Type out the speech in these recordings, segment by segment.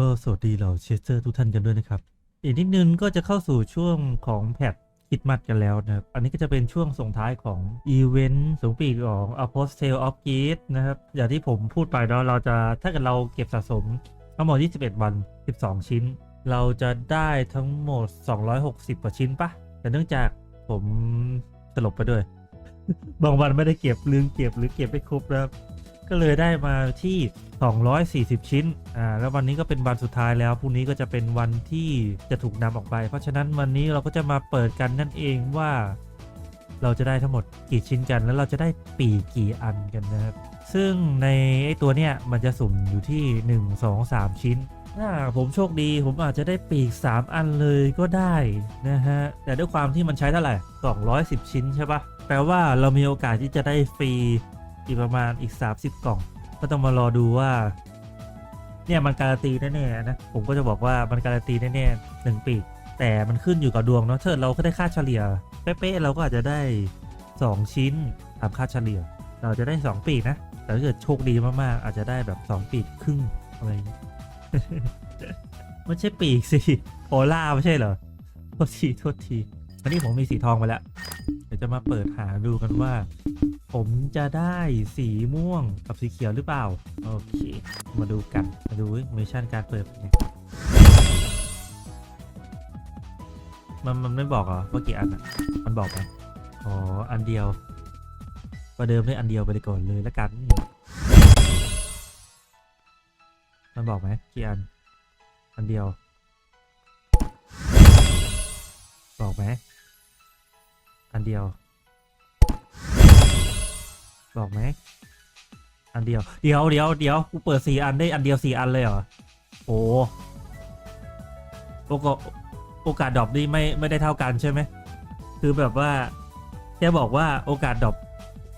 ก็สวัสดีเหล่าเชสเตอร์ทุกท่านกันด้วยนะครับ อีกนิดนึงก็จะเข้าสู่ช่วงของแพทคริดมัดกันแล้วนะครับ อันนี้ก็จะเป็นช่วงส่งท้ายของอีเวนต์สูงปีกของ Apostle of g a t นะครับ อย่างที่ผมพูดไปเนาะเราจะถ้าเกิดเราเก็บสะสมทั้งหมด21 วัน 12 ชิ้น เราจะได้ทั้งหมด 260 กว่าชิ้นปะแต่เนื่องจากผมสลบไปด้วย บางวันไม่ได้เก็บลืมเก็บหรือเก็บไม่ครบนะครับ ก็เลยได้มาที่ 240 ชิ้น อ่า แล้ววันนี้ก็เป็นวันสุดท้ายแล้ว พรุ่งนี้ก็จะเป็นวันที่จะถูกนำออกไป เพราะฉะนั้นวันนี้เราก็จะมาเปิดกันนั่นเองว่า เราจะได้ทั้งหมดกี่ชิ้นกัน แล้วเราจะได้ปีกกี่อันกันนะครับ ซึ่งในไอตัวเนี้ยมันจะสุ่มอยู่ที่ 1 2 3 ชิ้นถ้าผมโชคดีผมอาจจะได้ปีก 3 อันเลยก็ได้นะฮะ แต่ด้วยความที่มันใช้เท่าไหร่ 210 ชิ้นใช่ปะแปลว่าเรามีโอกาสที่จะได้ฟรี อีกประมาณอีก 30 กล่อง ก็ต้องมารอดูว่า เนี่ยมันการันตีแน่ๆนะ ผมก็จะบอกว่ามันการันตีแน่ๆหนึ่งปี แต่มันขึ้นอยู่กับดวงเนาะถ้าเราก็ได้ค่าเฉลี่ยเป๊ะๆเราก็อาจจะได้ 2 ชิ้นตามค่าเฉลี่ย เราจะได้ 2 ปีนะ แต่ถ้าเกิดโชคดีมากๆอาจจะได้แบบ 2 ปีครึ่งอะไรอย่างเงี้ยไม่ใช่ปีกสิโอล่าไม่ใช่เหรอโทษทีโทษทีอันนี้ผมมีสีทองไปแล้ว ดี๋ยวจะมาเปิดหาดูกันว่า ผมจะได้สีม่วงกับสีเขียวหรือเปล่า โอเค มาดูกัน มาดูมิชชั่นการเปิดเป็นไงมันมันไม่บอกเหรอว่ากี่อันอะ มันบอกไหมอ๋อ อันเดียวประเดิมด้วยอันเดียวไปเลยก่อนเลยละกัน มันบอกไหมกี่อัน อันเดียว บอกไหม อันเดียว บอกไหม อันเดียว เดี๋ยวเดี๋ยวเดี๋ยวกูเปิดสี่อันได้อันเดียวสี่อันเลยเหรอ โอ้โอกาสโอกาสดรอปนี่ไม่ไม่ได้เท่ากันใช่ไหม คือแบบว่าแค่บอกว่าโอกาสดรอป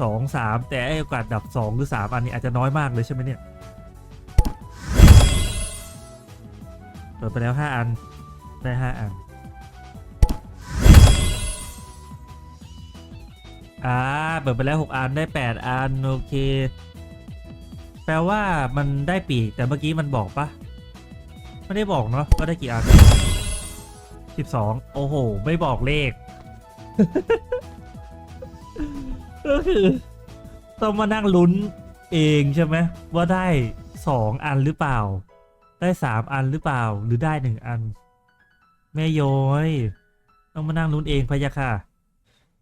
สองสามแต่โอกาสดรอปสองหรือสามอันนี้อาจจะน้อยมากเลยใช่ไหมเนี่ยเปิดไปแล้วห้าอันได้ห้าอัน อ่าเปิดไปแล้ว 6 อันได้ 8 อัน โอเค แปลว่ามันได้ปีกแต่เมื่อกี้มันบอกปะไม่ได้บอกเนาะว่าได้กี่อัน 12 โอ้โห ไม่บอกเลข ก็คือ ต้องมานั่งลุ้นเองใช่ไหมว่าได้ 2 อันหรือเปล่า ได้ 3 อันหรือเปล่าหรือได้ 1 อัน แม่ย้อย ต้องมานั่งลุ้นเองพะยะค่ะ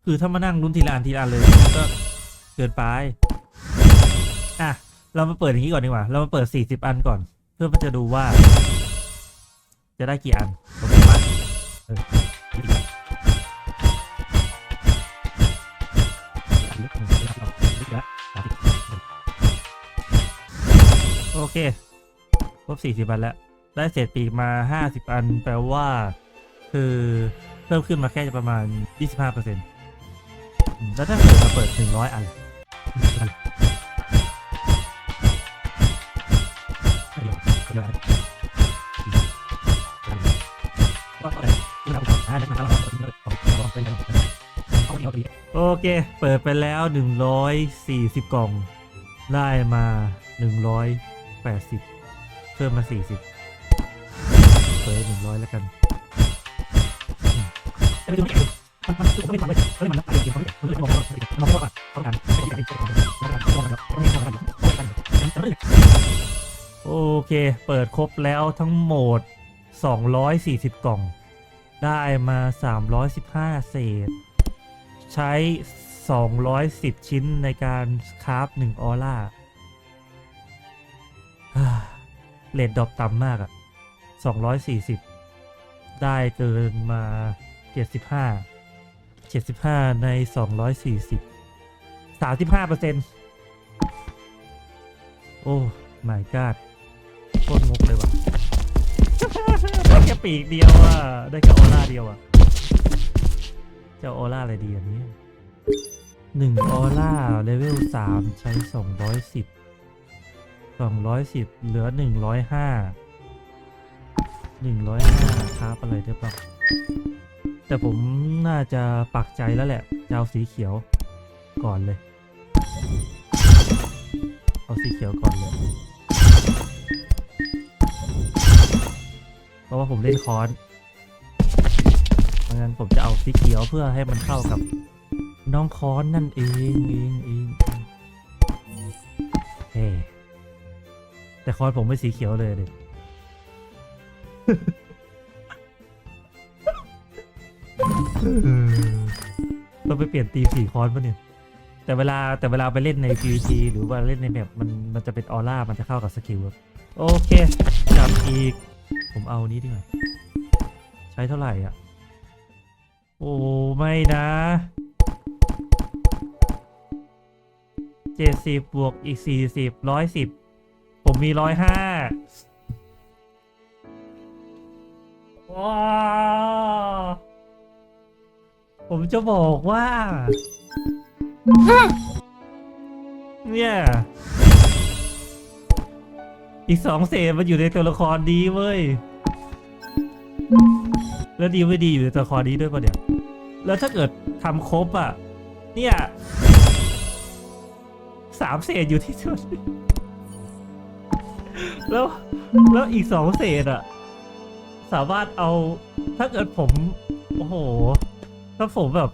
คือถ้ามานั่งลุ้นทีละอันทีละอันเลยก็เกินไปอะเรามาเปิดอย่างนี้ก่อนดีกว่า เรามาเปิด 40 อันก่อน เพื่อมันจะดูว่า จะได้กี่อันโอเคปะเออโอเค ครบ 40 อันแล้ว ได้เศษปีกมา 50 อัน แปลว่า คือเพิ่มขึ้นมาแค่ประมาณ 25%เปอร์เซ็นต์ แล้วถ้าเกิดเราเปิดหนึ่งร้อยอันโอเค เปิดไปแล้ว 140 กล่อง ได้มา 180 เพิ่มมา 40 เปิด100 แล้วกัน โอเค เปิดครบแล้วทั้งหมด 240 กล่อง ได้มา 315 เศษ ใช้ 210 ชิ้นในการคราฟ1ออร่าเลดดรอปต่ำมากอะ240 ได้เกินมา 75 75 ใน 240 35เปอร์เซ็นต์โอ้ my god โคตรงกเลยว่ะ ได้แค่ปีกเดียวอะ ได้แค่ออร่าเดียวอะ เจะเอาออร่าอะไรดีอันนี้หนึ่งออร่าเลเวลสามใช้สองร้อยสิบสองร้อยสิบเหลือหนึ่งร้อยห้าหนึ่งร้อยห้าคราฟอะไรได้ปะ แต่ผมน่าจะปักใจแล้วแหละจะเอาสีเขียวก่อนเลย เอาสีเขียวก่อนเลย เพราะว่าผมเล่นคอนเพราะงั้นผมจะเอาสีเขียวเพื่อให้มันเข้ากับน้องคอนนั่นเองเองเองเฮ้แต่คอนผมไม่สีเขียวเลยเด็ เราไปเปลี่ยนตีมสีคอนปะเนี่ย แต่เวลาแต่เวลาไปเล่นใน PVP หรือว่าเล่นในแบบมันมันจะเป็นออร่ามันจะเข้ากับสกิลครับโอเคจับอีก ผมเอานี้ดีกว่าใช้เท่าไหร่อะ โอ้ไม่นะเจ็ดสิบบวกอีกสี่สิบร้อยสิบผมมีร้อยห้าว้าว ผมจะบอกว่า เนี่ย อีกสองเศษมันอยู่ในตัวละครดีเว้ย แล้วดีไม่ดีอยู่ในตัวละครนี้ด้วยปะเดี๋ยวแล้วถ้าเกิดทำครบอะ เนี่ยสามเศษอยู่ที่ชุด แล้วแล้วอีกสองเศษอะ สามารถเอาถ้าเกิดผม โอ้โห ถ้าผมแบบ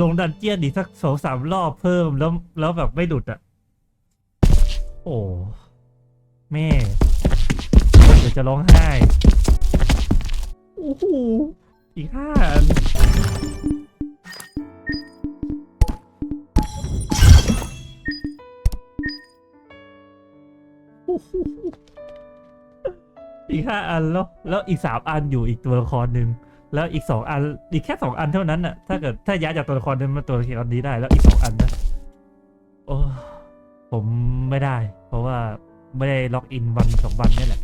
ลงดันเจียนอีกสักสองสามรอบเพิ่มแล้วแล้วแบบไม่หลุดอะ โอ้แม่เดี๋ยวจะร้องไห้โอ้โหอีกห้าอันอีกห้าอันแล้ว แล้วอีกสามอันอยู่อีกตัวละครหนึ่ง แล้วอีกสองอันอีกแค่สองอันเท่านั้นน่ะถ้าเกิดถ้าย้ายจากตัวละครนั้นมาตัวละครนี้ได้ แล้วอีกสองอันนะโอ้ผมไม่ได้ เพราะว่าไม่ได้ล็อกอินวันสองวันนี่แหละ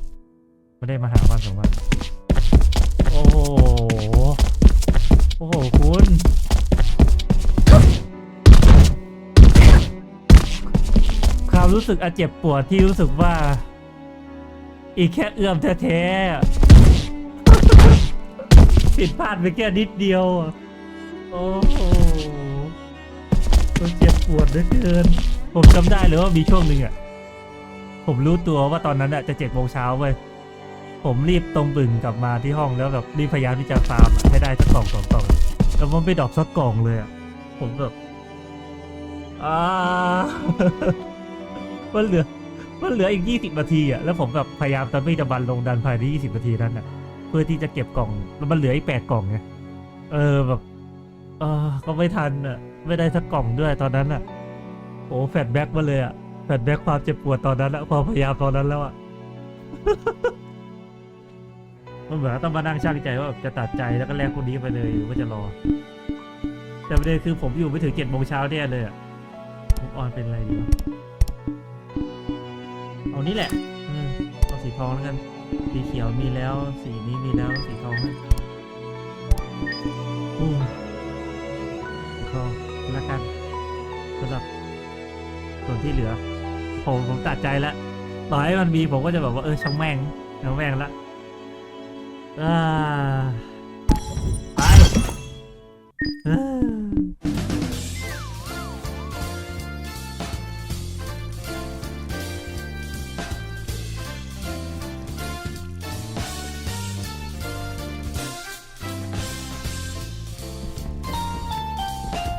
ไม่ได้มาหาวันสองวันโอ้โหโอ้โหคุณความรู้สึกอาเจ็บปวดที่รู้สึกว่า อีกแค่เอื้อมแท้ๆ ผิดพลาดไปแค่นิดเดียว โอ้โหมันเจ็บปวดเหลือเกิน ผมจำได้เลยว่ามีช่วงหนึ่งอะ ผมรู้ตัวว่าตอนนั้นอะจะเจ็ดโมงเช้าเว้ย ผมรีบตรงบึงกลับมาที่ห้องแล้วแบบรีบพยายามที่จะฟาร์มอะให้ได้สักกล่องสองกล่องแล้วมันไม่ดรอปสักกล่องเลยอะ ผมแบบอ่ามันเหลือมันเหลืออีกยี่สิบนาทีอะ แล้วผมแบบพยายามจะไม่จะบันลงดันภายในยี่สิบนาทีนั้นอะ เพื่อที่จะเก็บกล่องแล้วมันเหลืออีกแปดกล่องไงเออแบบเออก็ไม่ทันอะ ไม่ได้สักกล่องด้วยตอนนั้นอะโอ้แฟดแบ็กมาเลยอะแฟดแบ็กความเจ็บปวดตอนนั้นอะความพยายามตอนนั้นแล้วอะมันเหมือนต้องมานั่งช่างใจว่าแบบจะตัดใจแล้วก็แลกคนนี้ไปเลยหรือว่าจะรอ แต่ประเด็นคือผมอยู่ไม่ถึงเจ็ดโมงเช้าเนี่ยเลยอะผมออนเป็นอะไรดีวะเอานี่แหละ อืมเอาสีทองแล้วกัน สีเขียวมีแล้ว สีนี้มีแล้ว สีทองไหมอู้สีทองแล้วกันสำหรับส่วนที่เหลือ ผมผมตัดใจแล้วต่อให้มันมีผมก็จะแบบว่าเออช่างแม่งช่างแม่งละอ่า